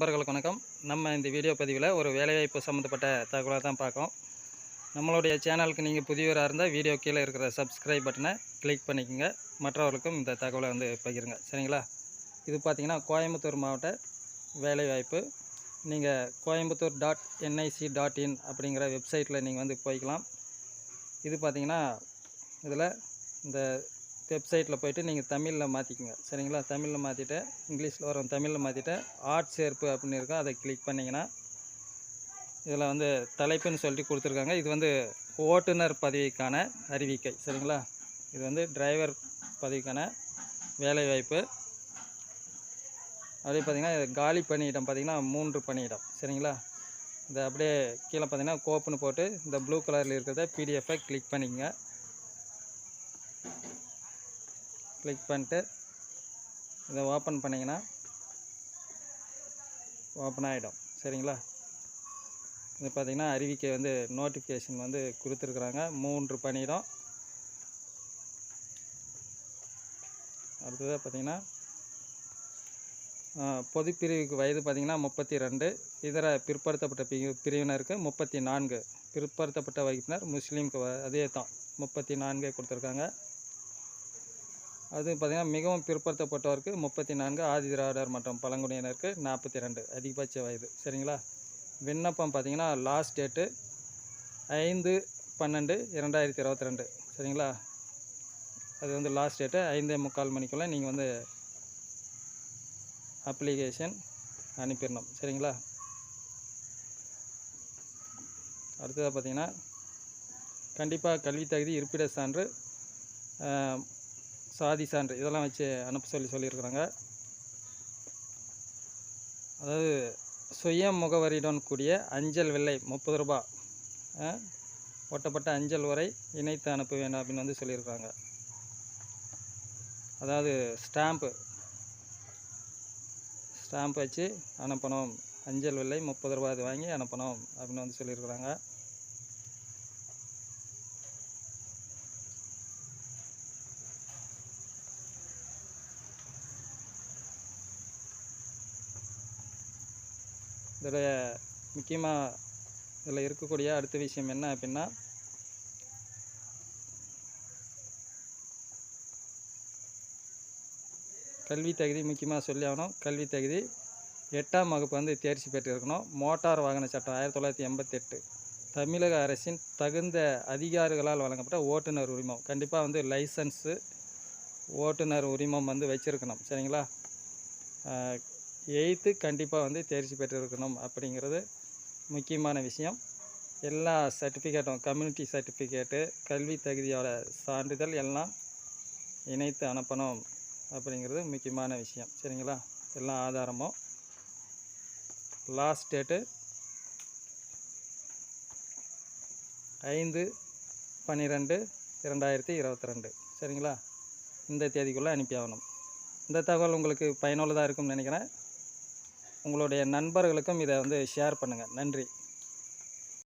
நண்பர்களுக்கு வணக்கம். நம்ம இந்த வீடியோ பதிவில் ஒரு வேலைவாய்ப்பு சம்மந்தப்பட்ட தகவலை தான் பார்க்கோம் நம்மளுடைய சேனலுக்கு நீங்கள் புதியவராக இருந்தால் வீடியோ கீழே இருக்கிற சப்ஸ்கிரைப் பட்டனை கிளிக் பண்ணிக்கோங்க. மற்றவர்களுக்கும் இந்த தகவலை வந்து பகிருங்க. சரிங்களா? இது பார்த்திங்கன்னா கோயம்புத்தூர் மாவட்ட வேலைவாய்ப்பு. நீங்கள் Coimbatore dot NIC dot in அப்படிங்கிற வெப்சைட்டில் நீங்கள் வந்து போய்க்கலாம். இது பார்த்திங்கன்னா இதில் இந்த வெப்சைட்டில் போயிட்டு நீங்கள் தமிழில் மாற்றிக்கோங்க. சரிங்களா? தமிழில் மாற்றிட்டு இங்கிலீஷில் வரும் தமிழில் மாற்றிட்டு ஆர்ட் சேர்ப்பு அப்படின்னு இருக்கும் அதை கிளிக் பண்ணிங்கன்னா இதில் வந்து தலைப்புன்னு சொல்லிட்டு கொடுத்துருக்காங்க. இது வந்து ஓட்டுநர் பதவிக்கான அறிவிக்கை. சரிங்களா? இது வந்து டிரைவர் பதவிக்கான வேலைவாய்ப்பு. அப்படியே பார்த்தீங்கன்னா இது காலி பணியிடம் பார்த்தீங்கன்னா மூன்று பணியிடம். சரிங்களா? இது அப்படியே கீழே பார்த்தீங்கன்னா கோப்புன்னு போட்டு இந்த ப்ளூ கலரில் இருக்கிறத பிடிஎஃபை கிளிக் பண்ணிக்கங்க. கிளிக் பண்ணிட்டு இதை ஓப்பன் பண்ணிங்கன்னா ஓப்பன் ஆகிடும் சரிங்களா? இது பார்த்திங்கன்னா அறிவிக்கை வந்து நோட்டிஃபிகேஷன் வந்து கொடுத்துருக்குறாங்க. மூன்று பணியிடம். அடுத்ததாக பார்த்திங்கன்னா பொதுப்பிரிவுக்கு வயது பார்த்திங்கன்னா முப்பத்தி ரெண்டு இதர பிற்படுத்தப்பட்ட பிரிவு பிரிவினருக்கு முப்பத்தி நான்கு பிற்படுத்தப்பட்ட வகுப்பினர் முஸ்லீம்க்கு வ- அதே தான் முப்பத்தி நான்கே கொடுத்துருக்காங்க. அது பார்த்திங்கன்னா மிகவும் பிற்படுத்தப்பட்டவருக்கு முப்பத்தி நான்கு ஆதி திராவிடர் மற்றும் பழங்குடியினருக்கு நாற்பத்தி ரெண்டு அதிகபட்ச வயது. சரிங்களா? விண்ணப்பம் பார்த்திங்கன்னா லாஸ்ட் டேட்டு ஐந்து பன்னெண்டு இரண்டாயிரத்தி இருபத்தி ரெண்டு. சரிங்களா? அது வந்து லாஸ்ட் டேட்டு ஐந்தே முக்கால் மணிக்குள்ளே நீங்கள் வந்து அப்ளிகேஷன் அனுப்பிடணும். சரிங்களா? அடுத்ததாக பார்த்தீங்கன்னா கண்டிப்பாக கல்வி தகுதி இருப்பிட சான்று சாதி சான்று இதெல்லாம் வச்சு அனுப்ப சொல்லி சொல்லியிருக்கிறாங்க. அதாவது சுய முகவரியுடன் கூடிய அஞ்சல் வெள்ளை முப்பது ரூபா. ஒட்டப்பட்ட அஞ்சல் உரை இணைத்து அனுப்ப வேண்டாம் அப்படின்னு வந்து சொல்லியிருக்காங்க அதாவது ஸ்டாம்ப்பு ஸ்டாம்ப் வச்சு அனுப்பணும். அஞ்சல் வெள்ளை முப்பது ரூபா அது வாங்கி அனுப்பணும் அப்படின்னு வந்து சொல்லியிருக்கிறாங்க. இதோடைய முக்கியமாக இதில் இருக்கக்கூடிய அடுத்த விஷயம் என்ன அப்படின்னா கல்வி தகுதி முக்கியமாக சொல்லி ஆகணும். கல்வி தகுதி எட்டாம் வகுப்பு வந்து தேர்ச்சி பெற்றிருக்கணும். மோட்டார் வாகன சட்டம் ஆயிரத்தி தொள்ளாயிரத்தி எண்பத்தெட்டு. தமிழக அரசின் தகுந்த அதிகாரிகளால் வழங்கப்பட்ட ஓட்டுநர் உரிமம். கண்டிப்பாக வந்து லைசன்ஸு ஓட்டுநர் உரிமம் வந்து வச்சுருக்கணும். சரிங்களா? எயித்து கண்டிப்பாக வந்து தேர்ச்சி பெற்றிருக்கணும் அப்படிங்கிறது முக்கியமான விஷயம். எல்லா சர்டிஃபிகேட்டும் கம்யூனிட்டி சர்டிஃபிகேட்டு கல்வி தகுதியோட சான்றிதழ் எல்லாம் இணைத்து அனுப்பணும் அப்படிங்கிறது முக்கியமான விஷயம். சரிங்களா? எல்லா ஆதாரமும். லாஸ்ட் டேட்டு ஐந்து பன்னிரெண்டு இரண்டாயிரத்தி இருபத்தி ரெண்டு சரிங்களா? இந்த தேதிக்குள்ளே அனுப்பி ஆகணும் இந்த தகவல் உங்களுக்கு பயனுள்ளதாக இருக்கும்னு நினைக்கிறேன். உங்களுடைய நண்பர்களுக்கும் இதை வந்து ஷேர் பண்ணுங்கள் நன்றி.